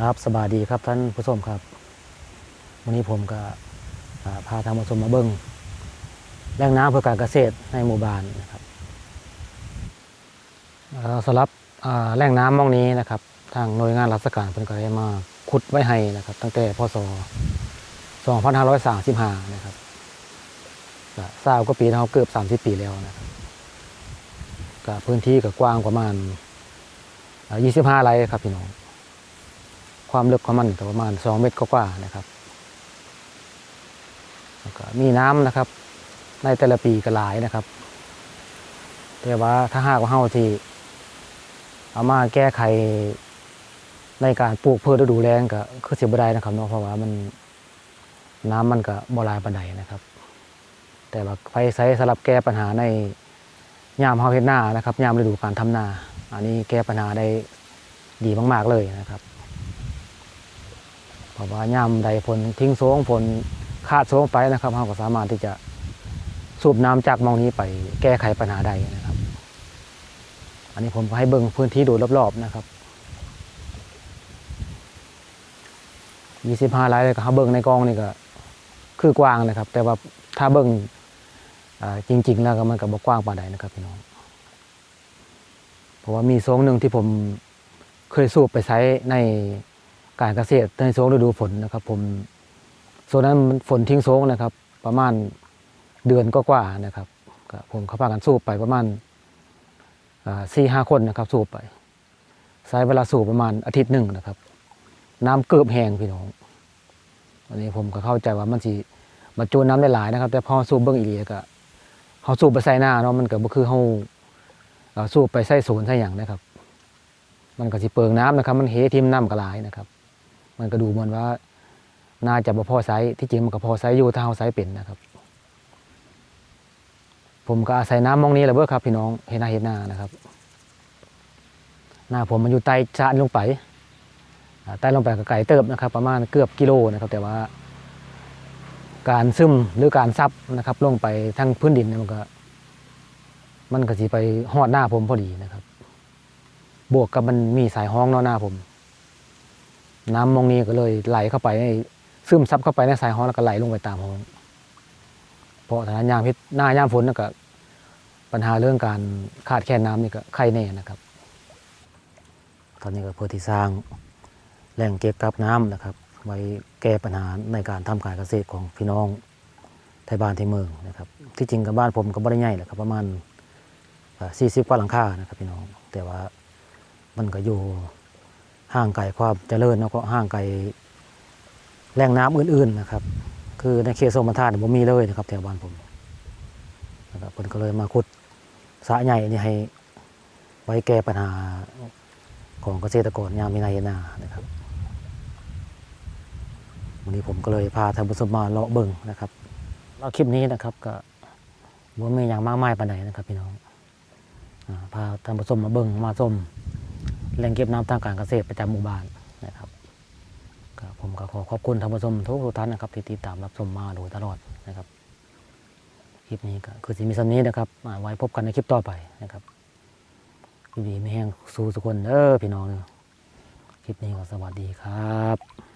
ครับสบายดีครับท่านผู้ชมครับ วันนี้ผมก็พาทางผู้ชมมาเบิ้งแหล่งน้ำเพื่อการเกษตรในหมู่บ้านนะครับสำหรับแหล่งน้ำมองนี้นะครับ ทางหน่วยงานราชการเพิ่นก็ได้มาขุดไว้ให้นะครับ ตั้งแต่พศ 2535 นะครับก็ทราบก็ปีเท่าเกือบ 30 ปีแล้วนะครับก็พื้นที่ก็กว้างประมาณ 25 ไร่ครับพี่น้อง ความลึกของมันก็ประมาณ 2 เมตรกว่าๆนะครับแล้วก็มีน้ำนะครับ ในแต่ละปีก็หลายนะครับ แต่ว่าถ้าหากว่าเฮาที่เอามาแก้ไขในการปลูกพืชฤดูแล้งก็คือเสิบ่ได้นะครับเนาะเพราะว่ามันน้ำมันก็บ่หลายปานใดนะครับ แต่ว่าไฟใช้สำหรับแก้ปัญหาในยามเฮาเฮ็ดนานะครับยามฤดูการทำนา อันนี้แก้ปัญหาได้ดีมาก ๆเลยนะครับ เพราะว่าย่ามใดฝนทิ้งโซงฝนขาดโซงไปนะครับเราก็สามารถที่จะสูบน้ำจากมองนี้ไปแก้ไขปัญหาใดนะครับ อันนี้ผมก็ให้เบิ่งพื้นที่โดยรอบๆนะครับยี่สิบห้าไร่เลยก็เขาเบิ่งในกองนี่ก็คือกว้างนะครับ แต่ว่าถ้าเบิ่งจริง ๆ แล้วก็มันก็บ่กว้างปานใดนะครับพี่น้องเพราะว่ามีโซงหนึ่งที่ผมเคยสูบไปใช้ใน การเกษตรในโซงฤดูฝนนะครับ ผมโซนนั้นฝนทิ้งโซงนะครับ ประมาณเดือนก็กว่าๆนะครับผมเขาพากันสูบไปประมาณสี่ห้าคนนะครับ สูบไปใช้เวลาสูบประมาณอาทิตย์หนึ่งนะครับ น้ำเกือบแห้งพี่น้องอันนี้ผมก็เข้าใจว่ามันสิบรรจุน้ำได้หลายนะครับ แต่พอสูบเบิ้องอีหลีก็เขาสูบไปใส่หน้าเนาะมันก็บ่คือเขาสูบไปใส่ศูนย์ใส่อย่างนะครับ มันก็สิเปิงน้ำนะครับ มันเหทิมน้ำก็หลายนะครับ มันก็ดูเหมือนว่าน่าจะบ่พอไซที่จริงมันก็พอไซอยู่ถ้าเอาไซเป็นนะครับ ผมก็อาศัยน้ำมองนี้แหละเบ้อครับ พี่น้องเห็นหน้าเห็นหน้านะครับ หน้าผมมันอยู่ใต้ชานลงไปใต้ลงไปก็ไก่เติบนะครับ ประมาณเกือบกิโลนะครับ แต่ว่าการซึมหรือการซับนะครับ ลงไปทั้งพื้นดินเนี่ยมันก็ มันก็สิไปหอดหน้าผมพอดีนะครับ บวกกับมันมีสายห้องนาะหน้าผม น้ำมองนี้ก็เลยไหลเข้าไปในซึมซับเข้าไปในสายห้องแล้วก็ไหลลงไปตามห้องเพราะสถานยามพิษหน้ายามฝนนั่ก็ปัญหาเรื่องการขาดแคลนน้ำนี่ก็ไข้แน่นะครับ ตอนนี้ก็เพื่อที่สร้างแหล่งเก็บกักน้ำนะครับ ไว้แก้ปัญหาในการทำการเกษตรของพี่น้องไทยบ้านไทยเมืองนะครับ ที่จริงกับบ้านผมก็บ่ได้ใหญ่แหละครับประมาณสี่สิบกว่าหลังคานะครับพี่น้อง แต่ว่ามันก็อยู่ ห่างไกลความเจริญแล้วก็ห่างไกลแหล่งน้ำอื่นๆนะครับ คือในเขตสมทานผมมีเลยนะครับแถวบ้านผมนะครับเพิ่นก็เลยมาขุดสระใหญ่นี่ให้ไว้แก้ปัญหาของเกษตรกรยามมีนาเฮนานะครับวันนี้ผมก็เลยพาท่านผู้ชมมาเลาะเบิ่งนะครับแล้วคลิปนี้นะครับก็ว่าม่อย่างมากมายปานใดนะครับพี่น้องพาท่านผู้ชมมาเบิ่งมาชม แหล่งเก็บน้ำทางการเกษตรประจำหมู่บ้านนะครับผมก็ขอขอบคุณท่านผู้ชมทุกท่านนะครับที่ติดตามรับชมมาโดยตลอดนะครับคลิปนี้ก็คือสิมีสันนี้นะครับไว้พบกันในคลิปต่อไปนะครับดีไม่แห้งสู้สุกคนเออพี่น้องเด้อคลิปนี้ก็สวัสดีครับ